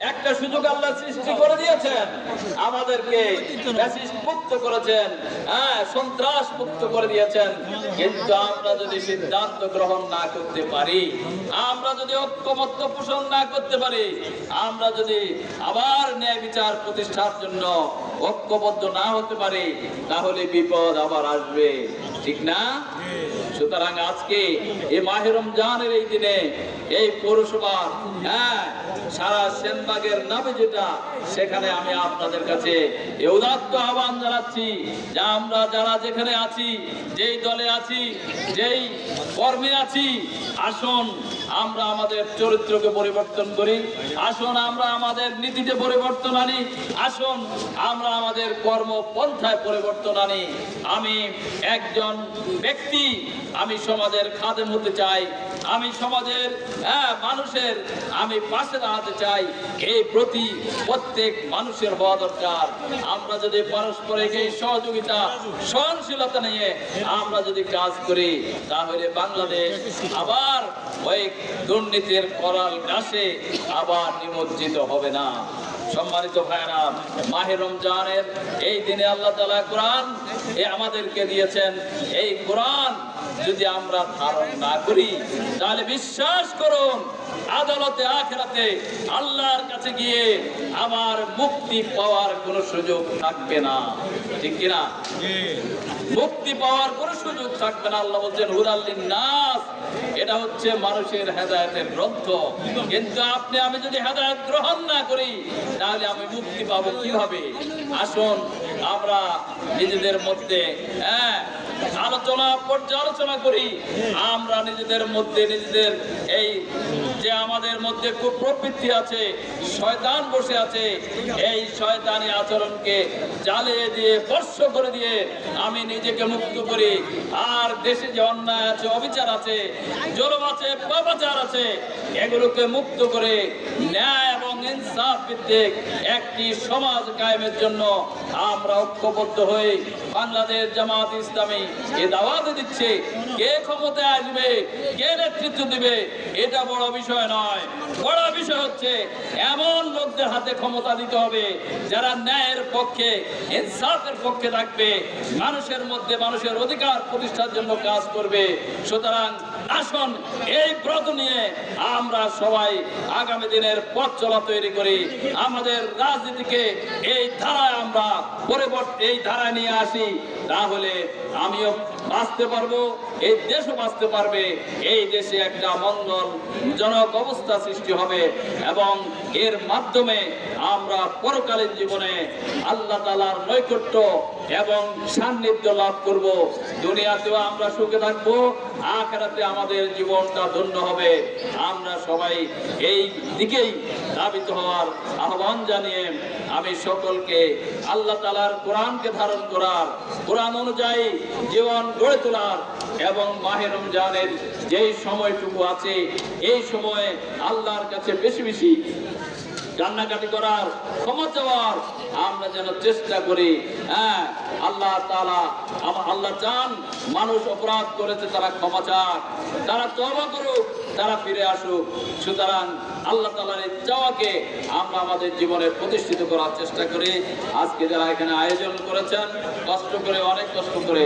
একটা সুযোগ আল্লাহ সৃষ্টি করে দিয়েছেন। আমাদেরকে মুক্ত করেছেন। হ্যাঁ সন্ত্রাস মুক্ত করে দিয়েছেন। কিন্তু আমরা যদি সিদ্ধান্ত গ্রহণ না করতে পারি, আমরা যদি ঐক্যমত্য পোষণ না করতে পারি, আমরা যদি আবার ন্যায় বিচার প্রতিষ্ঠার জন্য ঐক্যবদ্ধ না হতে পারি, তাহলে বিপদ আবার আসবে। ঠিক না? সুতরাং আজকে এই মাহে রমজানের এই দিনে এই পৌরসভার হ্যাঁ সারা সেনবাগের নামে যেটা সেখানে আমি আপনাদের কাছে উদাত্ত আহ্বান জানাচ্ছি যে আমরা যারা যেখানে আছি যেই দলে আছি যেই কর্মে আছি আসুন আমরা আমাদের চরিত্রকে পরিবর্তন করি আসুন আমরা আমাদের নীতিতে পরিবর্তন আনি আসুন আমরা আমাদের কর্মপন্থায় পরিবর্তন আনি। আমি একজন ব্যক্তি আমি সমাজের খাদেম হতে চাই আমি সমাজের হ্যাঁ, মানুষের আমি পাশে দাঁড়াতে চাই এই প্রতি প্রত্যেক মানুষের হওয়া দরকার। আমরা যদি পারস্পরিক এই সহযোগিতা, সহনশীলতা নিয়ে আমরা যদি কাজ করি, তাহলে বাংলাদেশ আবার ওই দুর্নীতির করাল গাছে আবার নিমজ্জিত হবে না। সম্মানিত ভাইরা মাহে রমজানের এই দিনে আল্লাহ তালা কোরআন এ আমাদেরকে দিয়েছেন। এই কোরআন যদি আমরা ধারণ না করি, তাহলে বিশ্বাস করুন, আদালতে, আখেরাতে আল্লাহর কাছে গিয়ে আমার মুক্তি পাওয়ার কোনো সুযোগ থাকবে না। ঠিক কিনা? মুক্তি পাওয়ার কোনো সুযোগ থাকবে না। আল্লাহ বলছেন হুদাল্লিন নাস এটা হচ্ছে মানুষের হেদায়তের গ্রন্থ। কিন্তু আপনি, আমি যদি হেদায়ত গ্রহণ না করি, তাহলে আমি মুক্তি পাবো কীভাবে? আসুন, আমরা নিজেদের মধ্যে হ্যাঁ আলোচনা, পর্যালোচনা করি। আমরা নিজেদের মধ্যে নিজেদের এই যে আমাদের মধ্যে খুব প্রবৃত্তি আছে, শয়তান বসে আছে, এই শয়তানি আচরণকে জ্বালিয়ে দিয়ে বর্ষ করে দিয়ে আমি নিজেকে মুক্ত করি। আর দেশে যে অন্যায় আছে, অবিচার আছে, জলম আছে, পাপাচার আছে, এগুলোকে মুক্ত করে ন্যায় ইনসাফ ভিত্তিক একটি সমাজ কায়েমের জন্য আমরা ঐক্যবদ্ধ হয়ে বাংলাদেশ জামাত ইসলামী এ দাওয়াত দিচ্ছে, কে ক্ষমতায় আসবে, কে নেতৃত্ব দিবে, এটা বড় বিষয় নয়। বড় বিষয় হচ্ছে এমন লোকদের হাতে ক্ষমতা দিতে হবে যারা ন্যায়ের পক্ষে, ইনসাফের পক্ষে থাকবে, মানুষের মধ্যে মানুষের অধিকার প্রতিষ্ঠার জন্য কাজ করবে। সুতরাং আসুন এই ব্রত নিয়ে আমরা সবাই আগামী দিনের পথ চলা তৈরি করি। আমাদের রাজনীতিকে এই ধারায় আমরা পরিবর্তন এই ধারায় নিয়ে আসি। তাহলে আমিও বাঁচতে পারব, এই দেশও বাঁচতে পারবে, এই দেশে একটা মঙ্গল জনক অবস্থা সৃষ্টি হবে এবং এর মাধ্যমে আমরা পরকালীন জীবনে আল্লাহ তালার নৈকট্য এবং সান্নিধ্য লাভ করব। দুনিয়াতেও আমরা সুখে থাকব, আখেরাতে আমাদের জীবনটা ধন্য হবে। আমরা সবাই এই দিকেই ধাবিত হওয়ার আহ্বান জানিয়ে আমি সকলকে আল্লাহ তালার কোরআনকে ধারণ করার কোরআন অনুযায়ী জীবন গড়ে তোলার এবং মাহে রমজানের যেই সময়টুকু আছে, এই সময়ে আল্লাহর কাছে বেশি বেশি কান্নাকাটি করার, ক্ষমা চাওয়ার আমরা যেন চেষ্টা করি। হ্যাঁ আল্লাহ তালা আমার আল্লাহ চান মানুষ অপরাধ করেছে তারা ক্ষমা চাক, তারা তবা করুক। তারা ফিরে আসুক। সুতরাং আল্লাহ তালার এই চাওয়াকে আমরা আমাদের জীবনে প্রতিষ্ঠিত করার চেষ্টা করি। আজকে যারা এখানে আয়োজন করেছেন, কষ্ট করে, অনেক কষ্ট করে